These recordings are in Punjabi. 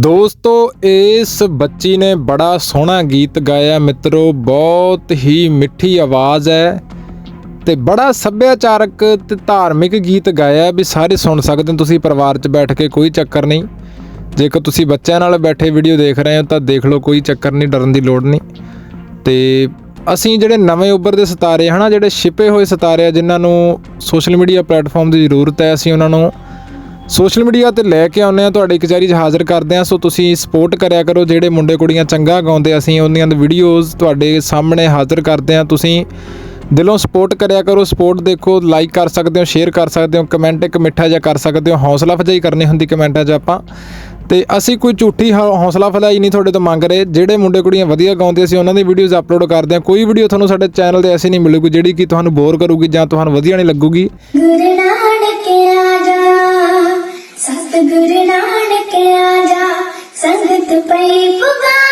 ਦੋਸਤੋ, ਇਸ ਬੱਚੀ ਨੇ ਬੜਾ ਸੋਹਣਾ ਗੀਤ ਗਾਇਆ ਮਿੱਤਰੋ, ਬਹੁਤ ਹੀ ਮਿੱਠੀ ਆਵਾਜ਼ ਹੈ ਤੇ ਬੜਾ ਸੱਭਿਆਚਾਰਕ ਤੇ ਧਾਰਮਿਕ ਗੀਤ ਗਾਇਆ ਵੀ ਸਾਰੇ ਸੁਣ ਸਕਦੇ ਹੋ ਤੁਸੀਂ, ਪਰਿਵਾਰ 'ਚ ਬੈਠ ਕੇ ਕੋਈ ਚੱਕਰ ਨਹੀਂ। ਜੇਕਰ ਤੁਸੀਂ ਬੱਚਿਆਂ ਨਾਲ ਬੈਠੇ ਵੀਡੀਓ ਦੇਖ ਰਹੇ ਹੋ ਤਾਂ ਦੇਖ ਲਓ, ਕੋਈ ਚੱਕਰ ਨਹੀਂ, ਡਰਨ ਦੀ ਲੋੜ ਨਹੀਂ। ਤੇ ਅਸੀਂ ਜਿਹੜੇ ਨਵੇਂ ਉੱਭਰਦੇ ਸਿਤਾਰੇ, ਹਨਾ, ਜਿਹੜੇ ਛਿਪੇ ਹੋਏ ਸਿਤਾਰੇ ਆ, ਜਿਨ੍ਹਾਂ ਨੂੰ ਸੋਸ਼ਲ ਮੀਡੀਆ ਪਲੇਟਫਾਰਮ ਦੀ ਜ਼ਰੂਰਤ ਹੈ, ਅਸੀਂ ਉਹਨਾਂ ਨੂੰ ਸੋਸ਼ਲ ਮੀਡੀਆ ਤੇ ਲੈ ਕੇ ਆਉਂਦੇ ਆ ਤੁਹਾਡੀ ਕਚਹਿਰੀ 'ਚ ਹਾਜ਼ਰ ਕਰਦੇ ਆ ਸੋ ਤੁਸੀਂ ਸਪੋਰਟ ਕਰਿਆ ਕਰੋ, ਜਿਹੜੇ ਮੁੰਡੇ ਕੁੜੀਆਂ ਚੰਗਾ ਗਾਉਂਦੇ, ਅਸੀਂ ਉਹਨਾਂ ਦੀ ਵੀਡੀਓਜ਼ ਤੁਹਾਡੇ ਸਾਹਮਣੇ ਹਾਜ਼ਰ ਕਰਦੇ ਆ ਤੁਸੀਂ ਦਿਲੋਂ ਸਪੋਰਟ ਕਰਿਆ ਕਰੋ, ਸਪੋਰਟ ਦੇਖੋ ਲਾਈਕ ਕਰ ਸਕਦੇ ਹੋ ਸ਼ੇਅਰ ਕਰ ਸਕਦੇ ਹੋ ਕਮੈਂਟ ਇੱਕ ਮਿੱਠਾ ਜਿਹਾ ਕਰ ਸਕਦੇ ਹੋ, ਹੌਸਲਾ ਅਫਜ਼ਾਈ ਕਰਨੀ ਹੁੰਦੀ ਕਮੈਂਟਾਂ 'ਚ ਆਪਾਂ। ਤੇ ਅਸੀਂ ਕੋਈ ਝੂਠੀ ਹੌ- ਹੌਸਲਾ ਅਫਜ਼ਾਈ ਨਹੀਂ ਤੁਹਾਡੇ ਤੋਂ ਮੰਗ ਰਹੇ। ਜਿਹੜੇ ਮੁੰਡੇ ਕੁੜੀਆਂ ਵਧੀਆ ਗਾਉਂਦੇ, ਅਸੀਂ ਉਹਨਾਂ ਦੀ ਵੀਡੀਓਜ਼ ਅਪਲੋਡ ਕਰਦੇ ਆ ਕੋਈ ਵੀਡੀਓ ਤੁਹਾਨੂੰ ਸਾਡੇ ਚੈਨਲ ਤੇ ਐਸੀ ਨਹੀਂ ਮਿਲੂਗੀ, ਜਿਹੜੀ ਕਿ ਤੁਹਾਨੂੰ ਬੋਰ ਕਰੂਗੀ ਜਾਂ ਤੁਹਾਨੂੰ ਵਧੀਆ ਨਹੀਂ ਲੱਗੂਗੀ। ਗੁਰੂ ਨਾਨਕ ਆਜਾ ਸਤਿਗੁਰੂ ਨਾਨਕ ਆਜਾ ਸੰਗਤ ਪਈ ਪੁਕਾਰਦੀ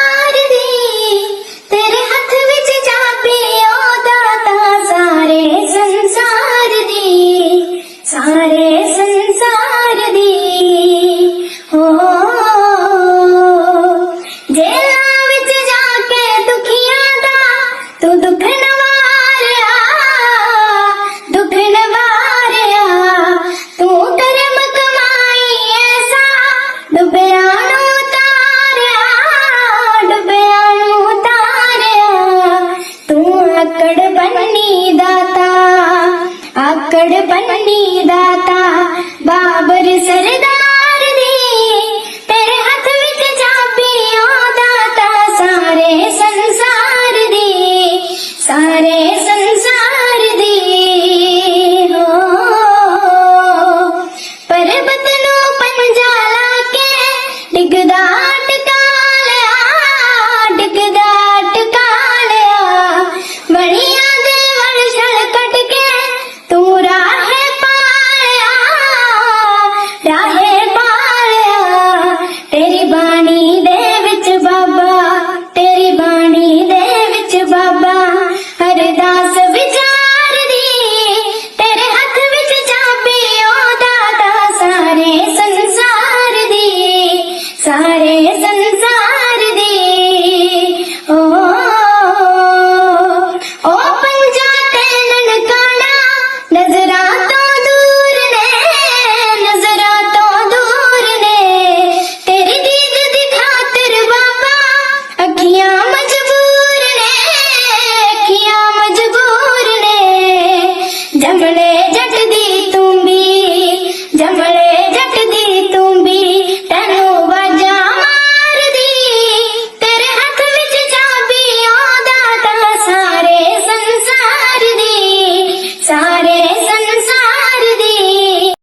అక్కడ పన్నీదాత